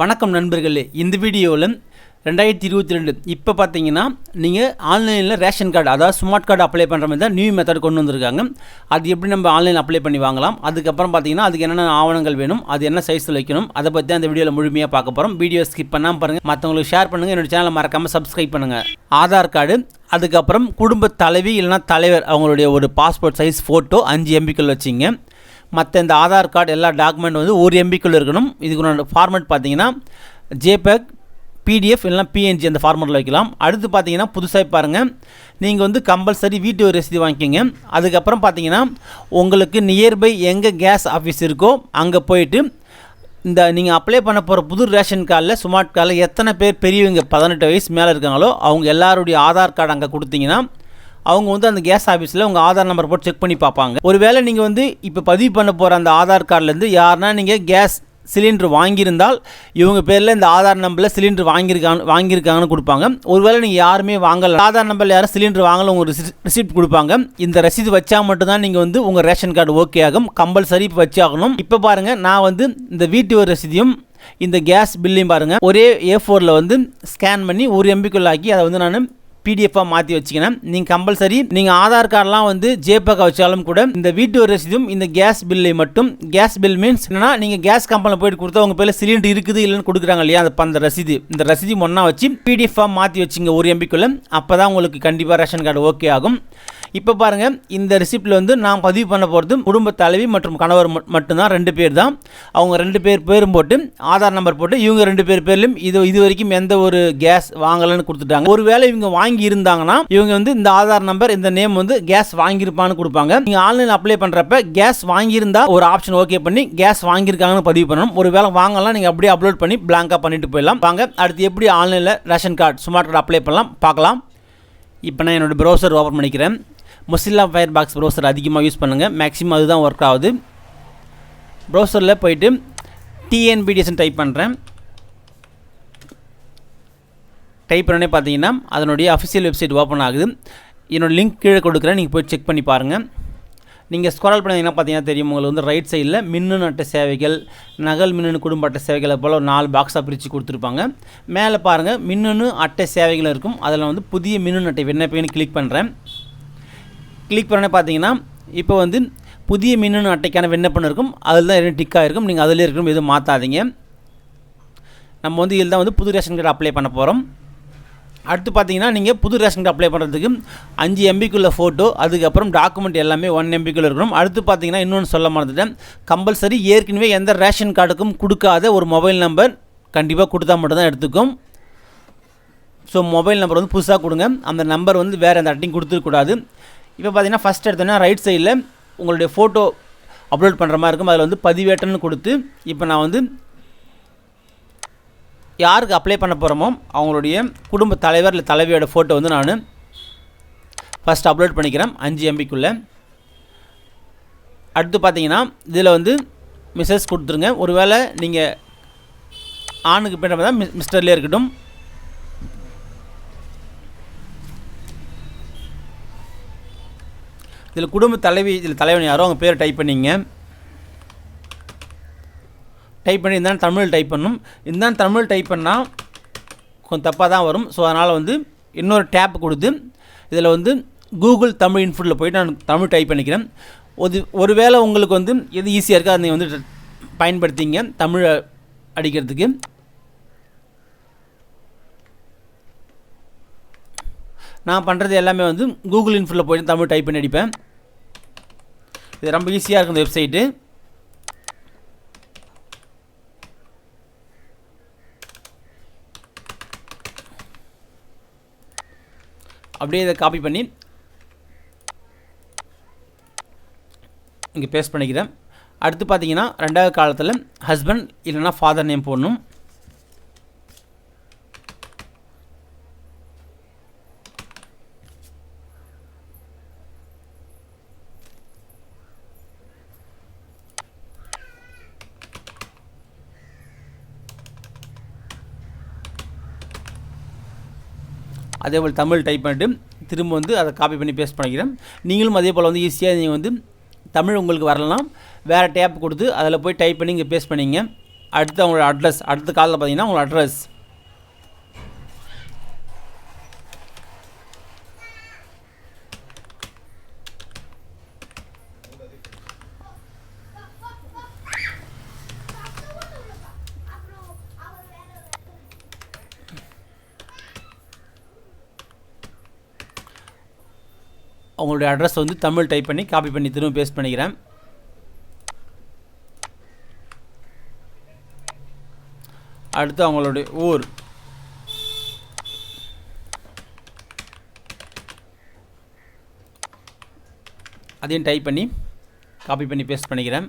வணக்கம் நண்பர்களே. இந்த வீடியோவில் ரெண்டாயிரத்தி இருபத்தி ரெண்டு இப்போ பார்த்தீங்கன்னா நீங்கள் ஆன்லைனில் ரேஷன் கார்டு அதாவது ஸ்மார்ட் கார்டு அப்ளை பண்ணுற மாதிரி தான் நியூ மெத்தட் கொண்டு வந்திருக்காங்க. அது எப்படி நம்ம ஆன்லைன் அப்ளை பண்ணி வாங்கலாம்? அதுக்கப்புறம் பார்த்தீங்கன்னா அதுக்கு என்னென்ன ஆவணங்கள் வேணும்? அது என்ன சைஸில் வைக்கணும்? அதை பற்றி தான் வீடியோவில் முழுமையாக பார்க்க போகிறோம் வீடியோ ஸ்கிப் பண்ணாமல் பாருங்கள் மற்றவங்களுக்கு ஷேர் பண்ணுங்கள் என்னோட சேனலை மறக்காமல் சப்ஸ்கிரைப் பண்ணுங்கள் ஆதார் கார்டு அதுக்கப்புறம் குடும்ப தலைவி இல்லைனா தலைவர் அவங்களுடைய ஒரு பாஸ்போர்ட் சைஸ் ஃபோட்டோ அஞ்சு எம்பிக்கள் வச்சிங்க. மற்ற இந்த ஆதார் கார்டு எல்லா டாக்குமெண்ட் வந்து ஒரு எம்பிக்குள்ளே இருக்கணும். இதுக்கு ஃபார்மேட் பார்த்தீங்கன்னா ஜேபேக் பிடிஎஃப் இல்லைனா பிஎன்ஜி அந்த ஃபார்மேட்டில் வைக்கலாம். அடுத்து பார்த்தீங்கன்னா புதுசாக பாருங்கள் நீங்கள் வந்து கம்பல்சரி வீட்டு ரசீது வாங்கிக்கிங்க. அதுக்கப்புறம் பார்த்தீங்கன்னா உங்களுக்கு நியர்பை எங்கே கேஸ் ஆஃபீஸ் இருக்கோ அங்கே போயிட்டு இந்த நீங்கள் அப்ளை பண்ண போகிற புது ரேஷன் கார்டில் ஸ்மார்ட் கார்டில் எத்தனை பேர் பெரியவங்க பதினெட்டு வயசு மேலே இருக்காங்களோ அவங்க எல்லாருடைய ஆதார் கார்டு அங்கே கொடுத்தீங்கன்னா அவங்க வந்து அந்த கேஸ் ஆஃபீஸில் உங்கள் ஆதார் நம்பர் போட்டு செக் பண்ணி பார்ப்பாங்க. ஒருவேளை நீங்கள் வந்து இப்போ பதிவு பண்ண போகிற அந்த ஆதார் கார்டுலேருந்து யாருன்னா நீங்கள் கேஸ் சிலிண்டர் வாங்கியிருந்தால் இவங்க பேரில் இந்த ஆதார் நம்பரில் சிலிண்டர் வாங்கியிருக்காங்க வாங்கியிருக்காங்கன்னு கொடுப்பாங்க. ஒருவேளை நீங்கள் யாருமே வாங்கலை ஆதார் நம்பரில் யாரும் சிலிண்டர் வாங்கல உங்கள் ரிசிப்ட் கொடுப்பாங்க. இந்த ரசீது வச்சா மட்டும்தான் நீங்கள் வந்து உங்கள் ரேஷன் கார்டு ஓகே ஆகும். கம்பல்சரி இப்போ வச்சாகணும் இப்போ பாருங்கள் நான் வந்து இந்த வீட்டு ரசீதியும் ரசீதையும் இந்த கேஸ் பில்லையும் பாருங்கள் ஒரே ஏ ஃபோரில் வந்து ஸ்கேன் பண்ணி ஒரு எம்பிக்குள்ளாக்கி அதை வந்து நான் பிடிஎஃபாக மாற்றி வச்சுக்கணும். நீங்கள் கம்பல்சரி நீங்கள் ஆதார் கார்டெலாம் வந்து ஜேபேக்காக வச்சாலும் கூட இந்த வீட்டு ரசீதும் இந்த கேஸ் பில்லை மட்டும். கேஸ் பில் மீன்ஸ் என்னன்னா நீங்கள் கேஸ் கம்பெனியில் போயிட்டு கொடுத்தா உங்கள் பேரில் சிலிண்டர் இருக்குது இல்லைன்னு கொடுக்குறாங்க இல்லையா? அந்த அந்த ரசீது இந்த ரசீது ஒன்றா வச்சு பிடிஎஃபாக மாற்றி வச்சுங்க ஒரு எம்பிக்குள்ளே அப்போ தான் உங்களுக்கு கண்டிப்பாக ரேஷன் கார்டு ஓகே ஆகும். இப்போ பாருங்கள் இந்த ரிசிப்டில் வந்து நான் பதிவு பண்ண போகிறது குடும்ப தலைவி மற்றும் கணவர் மட்டும்தான் ரெண்டு பேர் தான் அவங்க ரெண்டு பேர் பேரும் போட்டு ஆதார் நம்பர் போட்டு இவங்க ரெண்டு பேர் பேர்லையும் இது இது வரைக்கும் எந்த ஒரு கேஸ் வாங்கலைன்னு கொடுத்துட்டாங்க. ஒருவேளை இவங்க வாங்கி இருந்தாங்கன்னா இவங்க வந்து இந்த ஆதார் நம்பர் இந்த நேம் வந்து கேஸ் வாங்கியிருப்பான்னு கொடுப்பாங்க. நீங்கள் ஆன்லைன் அப்ளை பண்ணுறப்ப கேஸ் வாங்கியிருந்தா ஒரு ஆப்ஷன் ஓகே பண்ணி கேஸ் வாங்கியிருக்காங்கன்னு பதிவு பண்ணணும். ஒரு வேளை வாங்கலாம் நீங்கள் அப்படியே அப்லோட் பண்ணி பிளாங்காக பண்ணிட்டு போயிடலாம். வாங்க அடுத்து எப்படி ஆன்லைனில் ration card smart card apply பண்ணலாம் பார்க்கலாம். இப்போ நான் என்னோடய ப்ரௌசர் ஓப்பன் பண்ணிக்கிறேன். மொசில்லா ஃபயர் பாக்ஸ் ப்ரௌசர் அதிகமாக யூஸ் பண்ணுங்கள் மேக்ஸிமம் அதுதான் ஒர்க் ஆகுது. ப்ரௌசரில் போயிட்டு டிஎன்பிடிஎஸ்ன்னு டைப் பண்ணுறேன் டைப் பண்ணனே பார்த்தீங்கன்னா அதனுடைய அஃபிஷியல் வெப்சைட் ஓப்பன் ஆகுது. என்னோட லிங்க் கீழே கொடுக்குறேன். நீங்கள் போய் செக் பண்ணி பாருங்கள் நீங்கள் ஸ்க்ரால் பண்ணிங்கன்னா பார்த்தீங்கன்னா தெரியும். உங்களுக்கு வந்து ரைட் சைடில் மின்னணு அட்டை சேவைகள் நகல் மின்னணு குடும்ப அட்டை சேவைகளை போல் ஒரு நாலு பாக்ஸாக பிரித்து கொடுத்துருப்பாங்க. மேலே பாருங்கள் மின்னணு அட்டை சேவைகள் இருக்கும். அதில் வந்து புதிய மின்னணு அட்டை விண்ணப்பின்னு கிளிக் பண்ணுறேன் கிளிக் பண்ணனே பார்த்தீங்கன்னா இப்போ வந்து புதிய மின்னணு அட்டைக்கான விண்ணப்பம் இருக்கும். அதில் தான் எதுவும் டிக்காக இருக்கும் நீங்கள் அதில் இருக்கும் எதுவும் மாற்றாதீங்க நம்ம வந்து இதில் தான் வந்து புது ரேஷன் கார்டு அப்ளை பண்ண போகிறோம் அடுத்து பார்த்தீங்கன்னா நீங்கள் புது ரேஷன் கார்டு அப்ளை பண்ணுறதுக்கு அஞ்சு எம்பிக்குள்ள ஃபோட்டோ அதுக்கப்புறம் டாக்குமெண்ட் எல்லாமே ஒன் எம்பிக்குள்ள இருக்கணும். அடுத்து பார்த்தீங்கன்னா இன்னொன்று சொல்ல மறந்துட்டேன். கம்பல்சரி ஏற்கனவே எந்த ரேஷன் கார்டுக்கும் கொடுக்காத ஒரு மொபைல் நம்பர் கண்டிப்பாக கொடுத்தா மட்டும்தான் எடுத்துக்கும். ஸோ மொபைல் நம்பர் வந்து புதுசாக கொடுங்க. அந்த நம்பர் வந்து வேறு எந்த அட்டையும் கொடுத்துருக்கூடாது இப்போ பார்த்தீங்கன்னா ஃபஸ்ட் எடுத்தோன்னா ரைட் சைடில் உங்களுடைய ஃபோட்டோ அப்லோட் பண்ணுற மாதிரி இருக்கும். அதில் வந்து பதிவேட்டன்னு கொடுத்து இப்போ நான் வந்து யாருக்கு அப்ளை பண்ண போகிறோமோ அவங்களுடைய குடும்ப தலைவர் இல்லை தலைவியோட ஃபோட்டோ வந்து நான் ஃபஸ்ட் அப்லோட் பண்ணிக்கிறேன். அஞ்சு எம்பிக்குள்ளே அடுத்து பார்த்தீங்கன்னா இதில் வந்து மிஸ்ஸஸ் கொடுத்துருங்க. ஒருவேளை நீங்கள் ஆணுக்கு பின்ன மிஸ்டர்லேயே இருக்கட்டும் இதில் குடும்ப தலைவி இதில் தலைவன் யாரோ அவங்க பேரை டைப் பண்ணிங்க. டைப் பண்ணி இருந்தாலும் தமிழ் டைப் பண்ணணும் இருந்தாலும் தமிழ் டைப் பண்ணால் கொஞ்சம் தப்பாக தான் வரும். ஸோ அதனால் வந்து இன்னொரு டேப் கொடுத்து இதில் வந்து கூகுள் தமிழ் இன்ஃபுட்டில் போயிட்டு நான் தமிழ் டைப் பண்ணிக்கிறேன். ஒரு ஒருவேளை உங்களுக்கு வந்து எது ஈஸியாக இருக்கோ அதை நீங்கள் வந்து பயன்படுத்திங்க தமிழை அடிக்கிறதுக்கு. நான் பண்ணுறது எல்லாமே வந்து கூகுள் இன்ஃபில் போயிட்டு தமிழ் டைப் பண்ணி அடிப்பேன். இது ரொம்ப ஈஸியாக இருக்கும் இந்த வெப்சைட்டு அப்படியே இதை காப்பி பண்ணி இங்கே பேஸ்ட் பண்ணிக்கிறேன். அடுத்து பார்த்தீங்கன்னா ரெண்டாவது காலத்தில் ஹஸ்பண்ட் இல்லைன்னா ஃபாதர் நேம் போடணும். அதே போல் தமிழ் டைப் பண்ணிட்டு திரும்ப வந்து அதை காப்பி பண்ணி பேஸ்ட் பண்ணிக்கிறேன். நீங்களும் அதே போல் வந்து ஈஸியாக நீங்கள் வந்து தமிழ் உங்களுக்கு வரலாம். வேறு டேப் கொடுத்து அதில் போய் டைப் பண்ணி இங்கே பேஸ்ட் பண்ணிங்க. அடுத்து அவங்களோட அட்ரஸ் அடுத்த காலில் பார்த்தீங்கன்னா உங்களோட அட்ரஸ் அவங்களுடைய அட்ரஸ் வந்து தமிழ் டைப் பண்ணி காப்பி பண்ணி திரும்ப பேஸ்ட் பண்ணிக்கிறேன். அடுத்து அவங்களுடைய ஊர். அதையும் டைப் பண்ணி காப்பி பண்ணி பேஸ்ட் பண்ணிக்கிறேன்.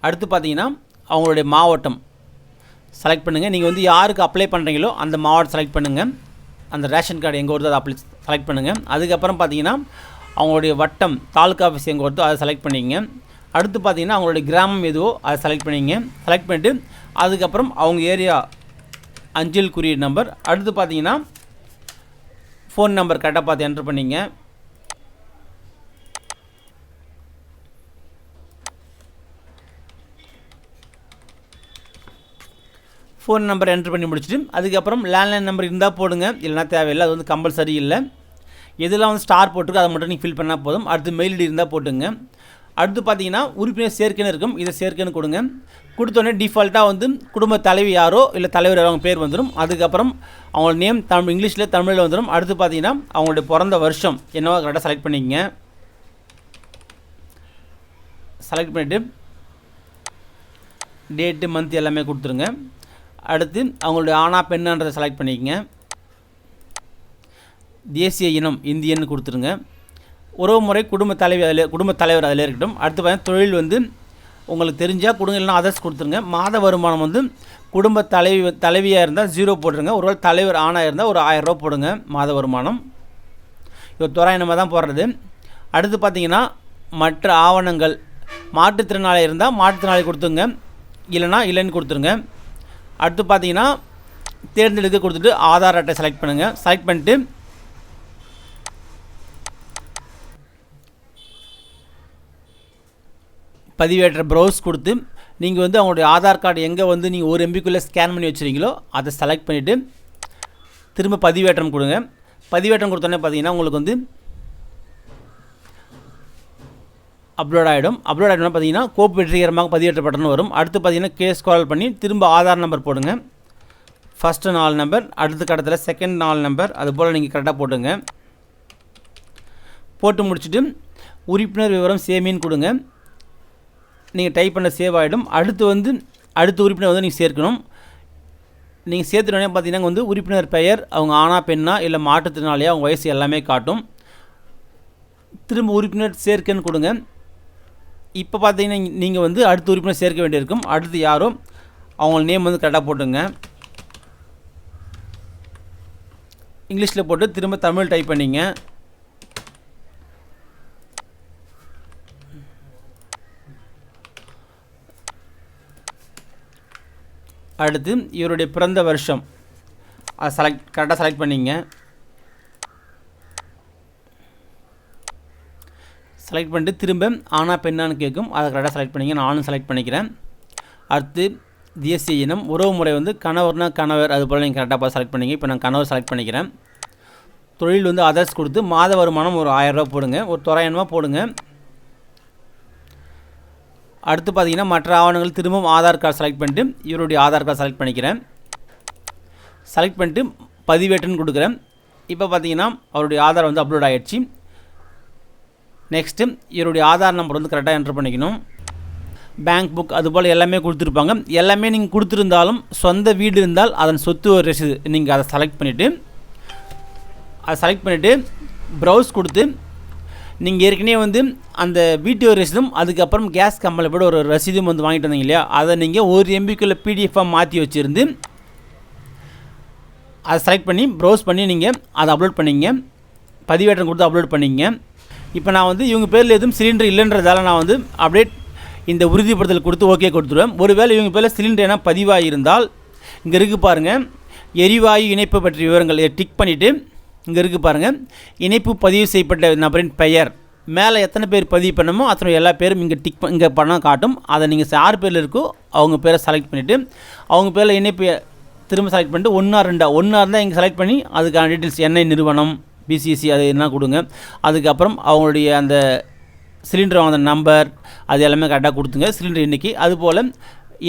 அடுத்து பார்த்தீங்கன்னா அவங்களுடைய மாவட்டம். செலக்ட் பண்ணுங்கள் நீங்கள் வந்து யாருக்கு அப்ளை பண்ணுறீங்களோ அந்த மாவட்டம் செலக்ட் பண்ணுங்கள் அந்த ரேஷன் கார்டு எங்கே வருதோ அதை அப்ளை செலக்ட் பண்ணுங்கள் அதுக்கப்புறம் பார்த்தீங்கன்னா அவங்களுடைய வட்டம் தாலுக்கா ஆஃபீஸ் எங்கே வருதோ அதை செலக்ட் பண்ணிங்க அடுத்து பார்த்தீங்கன்னா அவங்களுடைய கிராமம் எதுவோ அதை செலக்ட் பண்ணிங்க செலக்ட் பண்ணிட்டு அதுக்கப்புறம் அவங்க ஏரியா அஞ்சல் குறியீடு நம்பர் அடுத்து பார்த்தீங்கன்னா ஃபோன் நம்பர் கரெக்டாக பார்த்து என்ட்ரு பண்ணிங்க ஃபோன் நம்பர் என்ட்ரு பண்ணி முடிச்சுட்டு அதுக்கப்புறம் லேண்ட்லைன் நம்பர் இருந்தால் போடுங்க. இல்லைனா தேவையில்லை அது வந்து கம்பல்சரி இல்லை. எதெல்லாம் வந்து ஸ்டார் போட்டிருக்கோ அதை மட்டும் நீங்கள் ஃபில் பண்ணால் போதும். அடுத்து மெயில் ஐடி இருந்தால் போட்டுங்க. அடுத்து பார்த்தீங்கன்னா உறுப்பினர் சேர்க்கைன்னு இருக்கும். இதை சேர்க்கைன்னு கொடுங்க. கொடுத்தோடனே டிஃபால்ட்டாக வந்து குடும்ப தலைவி யாரோ இல்லை தலைவர் யாரோ அவங்க பேர் வந்துடும் அதுக்கப்புறம் அவங்களோட நேம் தமிழ் இங்கிலீஷில் தமிழில் வந்துடும் அடுத்து பார்த்தீங்கன்னா அவங்களுடைய பிறந்த வருஷம் என்னவோ கரெக்டாக செலக்ட் பண்ணிக்கங்க. செலக்ட் பண்ணிவிட்டு டேட்டு மந்த் எல்லாமே கொடுத்துருங்க. அடுத்து அவங்களுடைய ஆணா பெண்ணான்றதை செலக்ட் பண்ணிக்கங்க. தேசிய இனம் இந்தியன்னு கொடுத்துருங்க. உறவு முறை குடும்ப தலைவி அதில் குடும்ப தலைவர் அதில் இருக்கட்டும். அடுத்து பார்த்தீங்கன்னா தொழில் வந்து உங்களுக்கு தெரிஞ்சால் கொடுங்க இல்லைனா அதர்ஸ் கொடுத்துருங்க. மாத வருமானம் வந்து குடும்ப தலைவி தலைவியாக இருந்தால் ஜீரோ போட்டுருங்க. ஒருவேளை தலைவர் ஆணாக இருந்தால் ஒரு ஆயிரரூபா போடுங்க மாத வருமானம். இப்போ தோராயணமாக தான் போடுறது. அடுத்து பார்த்தீங்கன்னா மற்ற ஆவணங்கள் மாற்றுத்திறனாளி இருந்தால் மாற்றுத்திறனாளி கொடுத்துங்க இல்லைனா இல்லைன்னு கொடுத்துருங்க. அடுத்து பார்த்தீங்கன்னா தேர்ந்தெடுக்க கொடுத்துட்டு ஆதார் அட்டை செலக்ட் பண்ணுங்கள் செலக்ட் பண்ணிட்டு பதிவேற்ற ப்ரௌஸ் கொடுத்து நீங்கள் வந்து அவங்களுடைய ஆதார் கார்டு எங்கே வந்து நீங்கள் ஒரு எம்பிக்குள்ளே ஸ்கேன் பண்ணி வச்சுருக்கீங்களோ அதை செலக்ட் பண்ணிவிட்டு திரும்ப பதிவேற்றம் கொடுங்க. பதிவேற்றம் கொடுத்தோன்னே பார்த்தீங்கன்னா உங்களுக்கு வந்து அப்லோட் ஆகிடும் அப்லோட் ஆகிடும் பார்த்தீங்கன்னா கோப்பு வெற்றிகரமாக பதிவேற்றப்பட்டனு வரும். அடுத்து பார்த்தீங்கன்னா கேஸ் கால் பண்ணி திரும்ப ஆதார் நம்பர் போடுங்க. ஃபஸ்ட்டு நாலு நம்பர் அடுத்த கடத்தில் செகண்ட் நாலு நம்பர் அது போல் நீங்கள் கரெக்டாக போட்டுங்க. போட்டு முடிச்சுட்டு உறுப்பினர் விவரம் சேமின்னு கொடுங்க. நீங்கள் டைப் பண்ண சேவ் ஆகிடும் அடுத்து வந்து அடுத்த உறுப்பினர் வந்து நீங்கள் சேர்க்கணும். நீங்கள் சேர்த்துனோடனே பார்த்தீங்கன்னா வந்து உறுப்பினர் பெயர் அவங்க ஆனா பெண்ணா இல்லை மாற்றுத்திறனாளியா அவங்க வயசு எல்லாமே காட்டும். திரும்ப உறுப்பினர் சேர்க்கன்னு கொடுங்க. இப்போ பார்த்தீங்கன்னா நீங்கள் வந்து அடுத்த உறுப்பினர் சேர்க்க வேண்டியிருக்கும். அடுத்து யாரோ அவங்க நேம் வந்து கரெக்டாக போட்டுங்க. இங்கிலீஷில் போட்டு திரும்ப தமிழ் டைப் பண்ணிங்க. அடுத்து இவருடைய பிறந்த வருஷம். அதை செலக்ட் கரெக்டாக செலக்ட் பண்ணிங்க. செலக்ட் பண்ணிட்டு திரும்ப ஆனா பெண்ணான்னு கேட்கும். அதை கரெக்டாக செலக்ட் பண்ணிங்க. நானும் செலக்ட் பண்ணிக்கிறேன். அடுத்து தேசிய இனம். உறவு முறை வந்து கணவர்னா கணவர். அது போல் நீங்கள் கரெக்டாக பார்த்து செலக்ட் பண்ணிங்க. இப்போ நான் கணவர் செலக்ட் பண்ணிக்கிறேன். தொழில் வந்து அதர்ஸ் கொடுத்து மாத வருமானம் ஒரு ஆயிரரூபா போடுங்க. ஒரு தொள்ளாயிரரூபா போடுங்க. அடுத்து பார்த்தீங்கன்னா மற்ற ஆவணங்கள் திரும்பவும் ஆதார் கார்டு செலக்ட் பண்ணிட்டு இவருடைய ஆதார் கார்டு செலக்ட் பண்ணிக்கிறேன். செலக்ட் பண்ணிட்டு பதிவேட்டுன்னு கொடுக்குறேன். இப்போ பார்த்தீங்கன்னா அவருடைய ஆதார் வந்து அப்லோட் ஆகிடுச்சு நெக்ஸ்ட்டு இவருடைய ஆதார் நம்பர் வந்து கரெக்டாக என்ட்ரு பண்ணிக்கணும். பேங்க் புக் அதுபோல் எல்லாமே கொடுத்துருப்பாங்க. எல்லாமே நீங்கள் கொடுத்துருந்தாலும் சொந்த வீடு இருந்தால் அதன் சொத்து ரசீது நீங்கள் அதை செலக்ட் பண்ணிவிட்டு அதை செலக்ட் பண்ணிவிட்டு ப்ரௌஸ் கொடுத்து நீங்கள் ஏற்கனவே வந்து அந்த வீடியோ ரசீதும் அதுக்கப்புறம் கேஸ் கம்பெனியில் போய்ட்டு ஒரு ரசீதும் வந்து வாங்கிட்டு வந்தீங்க இல்லையா? அதை நீங்கள் ஒரு எம்பிக்குள்ளே பிடிஎஃபாக மாற்றி வச்சுருந்து அதை செலக்ட் பண்ணி ப்ரௌஸ் பண்ணி நீங்கள் அதை அப்லோட் பண்ணிங்க. பதிவேற்றம் கொடுத்து அப்லோட் பண்ணிங்க. இப்போ நான் வந்து இவங்க பேரில் எதுவும் சிலிண்டர் இல்லைன்றதால நான் வந்து அப்டேட் இந்த உறுதிப்படுத்தல் கொடுத்து ஓகே கொடுத்துருவேன். ஒருவேளை இவங்க பேரில் சிலிண்டர் என்ன பதிவாக இருந்தால் இங்கே இருக்குது பாருங்கள் எரிவாயு இணைப்பு பற்றிய விவரங்கள் இதை டிக் பண்ணிவிட்டு இங்கே இருக்குது பாருங்கள் இணைப்பு பதிவு செய்யப்பட்ட நபரின் பெயர். மேலே எத்தனை பேர் பதிவு பண்ணமோ அத்தனை எல்லா பேரும் இங்கே டிக் இங்கே பணம் காட்டும். அதை நீங்கள் யார் பேரில் இருக்கோ அவங்க பேரை செலக்ட் பண்ணிவிட்டு அவங்க பேரில் இணைப்பு திரும்ப செலக்ட் பண்ணிட்டு ஒன்றா ரெண்டா ஒன்றா இருந்தால் இங்கே செலக்ட் பண்ணி அதுக்கான டீட்டெயில்ஸ் எண்ணெய் நிறுவனம். பிசிசி அது என்ன கொடுங்க. அதுக்கப்புறம் அவங்களுடைய அந்த சிலிண்டர் வாங்கின நம்பர் அது எல்லாமே கரெக்டாக கொடுத்துங்க. சிலிண்டர் இன்றைக்கி அதுபோல்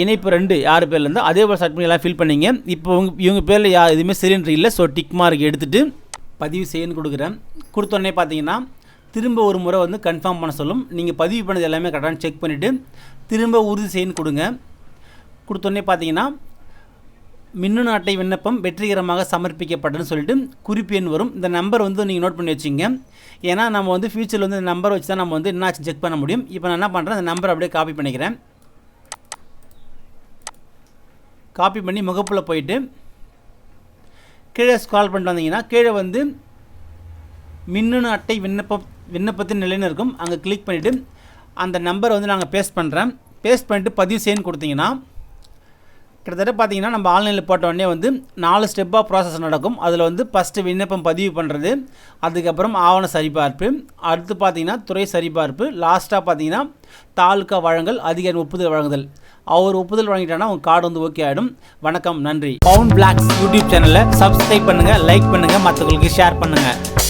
இணைப்பு ரெண்டு யார் பேரில் இருந்தால் அதே போல் செலக்ட் பண்ணி எல்லாம் ஃபில் பண்ணிங்க. இப்போ உங்க இவங்க பேரில் யா எதுவுமே சிலிண்டர் இல்லை. ஸோ டிக் மார்க் எடுத்துகிட்டு பதிவு செய்யன்னு கொடுக்குறேன். கொடுத்தோடனே பார்த்தீங்கன்னா திரும்ப ஒரு முறை வந்து கன்ஃபார்ம் பண்ண சொல்லும். நீங்கள் பதிவு பண்ணது எல்லாமே கரெக்டாக செக் பண்ணிவிட்டு திரும்ப உறுதி செய்யன்னு கொடுங்க. கொடுத்தோடனே பார்த்தீங்கன்னா மின்னணு அட்டை விண்ணப்பம் வெற்றிகரமாக சமர்ப்பிக்கப்பட்டதுன்னு சொல்லிட்டு குறிப்பு எண் வரும். இந்த நம்பர் வந்து நீங்கள் நோட் பண்ணி வச்சுங்க ஏன்னா நம்ம வந்து ஃபியூச்சரில் வந்து இந்த நம்பர் வச்சு தான் நம்ம வந்து என்னாச்சு செக் பண்ண முடியும். இப்போ நான் என்ன பண்ணுறேன் அந்த நம்பர் அப்படியே காப்பி பண்ணிக்கிறேன். காப்பி பண்ணி முகப்பில் போயிட்டு கீழே ஸ்கால் பண்ணிட்டு வந்தீங்கன்னா கீழே வந்து மின்னணு அட்டை விண்ணப்பம் விண்ணப்பத்தின் நிலைன்னு இருக்கும். அங்கே கிளிக் பண்ணிவிட்டு அந்த நம்பரை வந்து நாங்கள் பேஸ்ட் பண்ணுறேன் பேஸ்ட் பண்ணிட்டு பதிவு செய்யன்னு கொடுத்தீங்கன்னா கிட்டத்தட்ட பார்த்தீங்கன்னா நம்ம ஆன்லைனில் போட்டோடனே வந்து நாலு ஸ்டெப்பாக ப்ராசஸ் நடக்கும். அதில் வந்து ஃபஸ்ட்டு விண்ணப்பம் பதிவு பண்ணுறது அதுக்கப்புறம் ஆவண சரிபார்ப்பு அடுத்து பார்த்தீங்கன்னா துறை சரிபார்ப்பு லாஸ்ட்டாக பார்த்தீங்கன்னா தாலுக்கா வழங்கல் அதிகாரி ஒப்புதல் வழங்குதல். அவர் ஒப்புதல் வழங்கிட்டான்னா உங்கள் கார்டு வந்து ஓகே ஆகிடும் வணக்கம் நன்றி. பவுன் பிளாக்ஸ் யூடியூப் சேனலை சப்ஸ்கிரைப் பண்ணுங்கள் லைக் பண்ணுங்கள் மற்றவங்களுக்கு ஷேர் பண்ணுங்கள்